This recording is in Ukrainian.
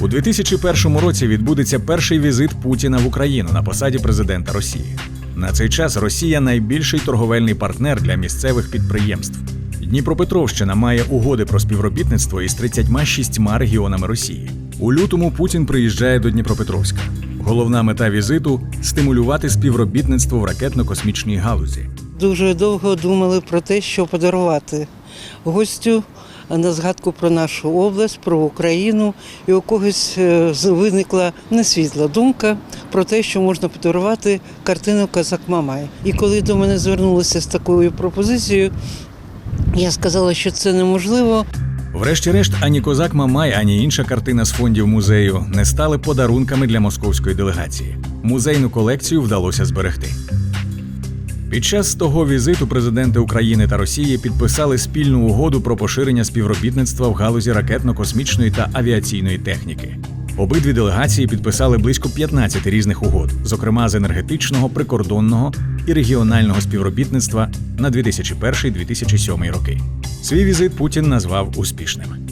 У 2001 році відбудеться перший візит Путіна в Україну на посаді президента Росії. На цей час Росія найбільший торговельний партнер для місцевих підприємств. Дніпропетровщина має угоди про співробітництво із 36 регіонами Росії. У лютому Путін приїжджає до Дніпропетровська. Головна мета візиту стимулювати співробітництво в ракетно-космічній галузі. Дуже довго думали про те, що подарувати гостю на згадку про нашу область, про Україну. І у когось е, виникла несвітла думка про те, що можна подарувати картину Казак Мамай. І коли до мене звернулися з такою пропозицією, я сказала, що це неможливо. Врешті-решт, ані козак Мамай, ані інша картина з фондів музею не стали подарунками для московської делегації. Музейну колекцію вдалося зберегти. Під час того візиту президенти України та Росії підписали спільну угоду про поширення співробітництва в галузі ракетно-космічної та авіаційної техніки. Обидві делегації підписали близько 15 різних угод, зокрема з енергетичного, прикордонного і регіонального співробітництва на 2001-2007 роки. Свій візит Путін назвав успішним.